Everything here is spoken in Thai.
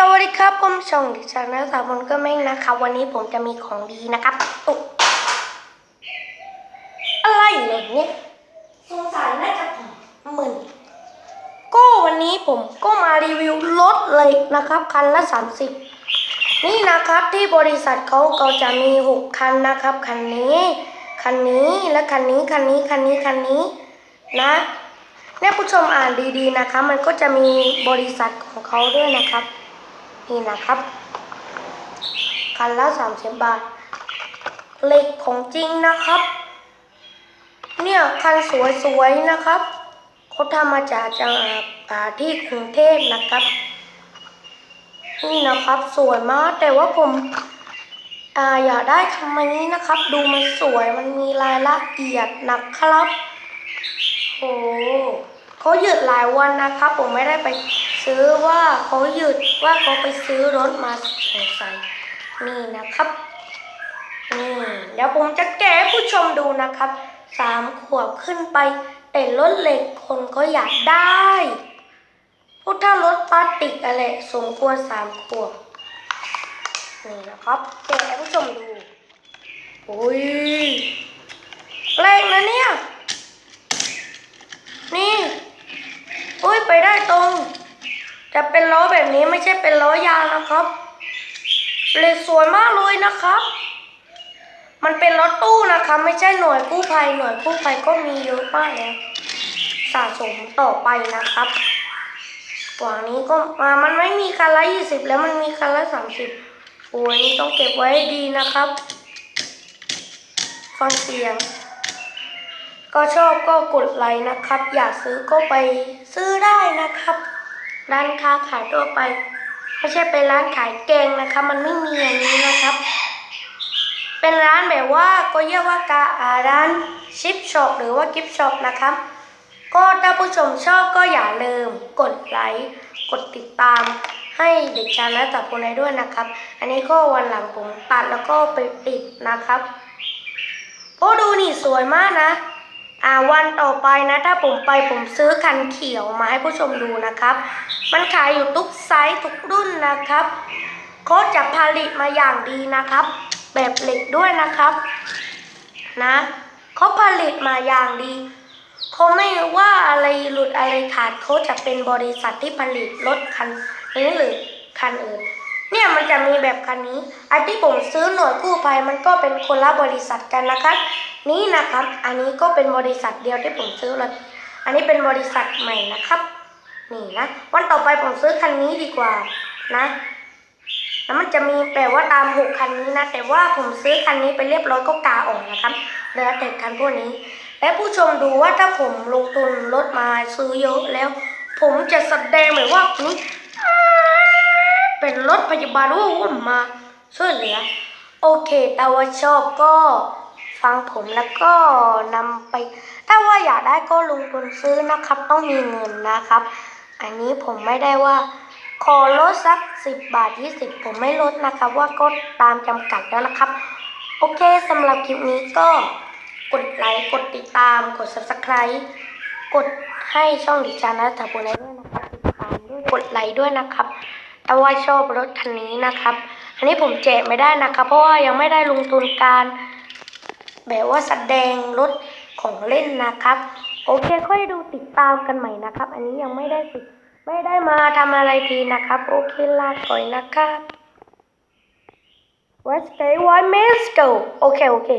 สวัสดีครับผมชองดิฉันนะสาวมนก็เม่งนะครับ วันนี้ผมจะมีของดีนะครับอุ๊ยอะไรเหรอเนี่ยสงสัยน่าจะมึนก็วันนี้ผมก็มารีวิวรถเลยนะครับ คันละ 30 นี่นะครับที่บริษัทเขาก็จะมี 6 คันนะครับ คันนี้ คันนี้และคันนี้คันนี้คันนี้คันนี้นะเนี่ยผู้ชมอ่านดีๆนะคะ มันก็จะมีบริษัทของเขาด้วยนะครับ นี่นะครับคันละสามสิบบาทเหล็กของจริงนะครับ เนี่ยคันสวยๆนะครับเขาทำมาจากจังหวัดอ่าที่กรุงเทพนะครับ นี่นะครับสวยมากแต่ว่าผมอ่าอยากได้คันนี้นะครับ ดูมันสวยมันมีรายละเอียดนะครับโอ้เขาหยุดหลายวันนะครับ ผมไม่ได้ไป ซื้อว่าเขาหยุดว่าเขาไปซื้อรถมาใส่นี่นะครับนี่เดี๋ยวผมจะแกะให้ผู้ชมดูนะครับสามขวบขึ้นไปแต่รถเหล็กคนก็อยากได้พูดถ้ารถพลาสติกอะไรสมควรสามขวบนี่นะครับแกะให้ผู้ชมดูโอ้ยแรงนะเนี่ย นี่อุ้ยไปได้ตรง จะเป็นล้อแบบนี้ไม่ใช่เป็นล้อยางนะครับ เล็กสวยมากเลยนะครับ มันเป็นรถตู้นะคะไม่ใช่หน่วยกู้ภัยหน่วยกู้ภัยก็มีเยอะมากแล้วสะสมต่อไปนะครับกว่านี้ก็มามันไม่มีคันละยี่สิบแล้วมันมีคันละสามสิบโอ้ยนี่ต้องเก็บไว้ดีนะครับ ฟังเสียง ก็ชอบก็กดไลค์นะครับ อยากซื้อก็ไปซื้อได้นะครับ ร้านค้าขายทั่วไป ไม่ใช่เป็นร้านขายแกงนะครับ มันไม่มีอย่างนี้นะครับ เป็นร้านแบบว่าก็เรียกว่ากาอาร้านชิปช็อปหรือว่ากิฟช็อปนะครับ ก็ถ้าผู้ชมชอบก็อย่าลืมกดไลค์กดติดตามให้เด็กชายและตับคนไหนด้วยนะครับ อันนี้ก็วันหลังผมตัดแล้วก็ไปติดนะครับ โอ้ดูนี่สวยมากนะ อ่าวันต่อไปนะถ้าผมไปผมซื้อคันเขียวมาให้ผู้ชมดูนะครับ มันขายอยู่ทุกไซส์ทุกรุ่นนะครับเขาจะผลิตมาอย่างดีนะครับ แบบเหล็กด้วยนะครับ นะเขาผลิตมาอย่างดีเขาไม่ว่าอะไรหลุดอะไรขาดเขาจะเป็นบริษัทที่ผลิตรถคันนี้หรือคันอื่น เนี่ยมันจะมีแบบคันนี้ อันที่ผมซื้อหน่วยกู้ภัยมันก็เป็นคนละบริษัทกันนะครับ นี่นะครับ อันนี้ก็เป็นบริษัทเดียวที่ผมซื้อเลย อันนี้เป็นบริษัทใหม่นะครับ นี่นะ วันต่อไปผมซื้อคันนี้ดีกว่านะแล้วมันจะมีแปลว่าตามหกคันนี้นะ แต่ว่าผมซื้อคันนี้ไปเรียบร้อยก็กาออกนะครับเหลือแต่คันพวกนี้ และผู้ชมดูว่าถ้าผมลงทุนรถมาซื้อเยอะแล้ว ผมจะแสดงเหมือนว่า เป็นรถพยาบาลว่าผมมาช่วยเหลือ โอเคแต่ว่าชอบก็ฟังผมแล้วก็นำไป ถ้าว่าอยากได้ก็ลงทุนซื้อนะครับ ต้องมีเงินนะครับ อันนี้ผมไม่ได้ว่า ขอลดสักสิบบาทยี่สิบผมไม่ลดนะครับ ว่าก็ตามจำกัดแล้วนะครับ โอเคสำหรับคลิปนี้ก็กดไลค์กดติดตามกด subscribe กดให้ช่องดิฉันและถับบุญด้วยนะครับติดตามด้วยกดไลค์ด้วยนะครับ แต่ว่าชอบรถคันนี้นะครับ อันนี้ผมแจกไม่ได้นะครับ เพราะว่ายังไม่ได้ลงทุนการ แบบว่าแสดงรถของเล่นนะครับ โอเคค่อยดูติดตามกันใหม่นะครับ อันนี้ยังไม่ได้สิไม่ได้มาทำอะไรทีนะครับ โอเคลาก่อยนะครับ Let's stay one minute go โอเคโอเค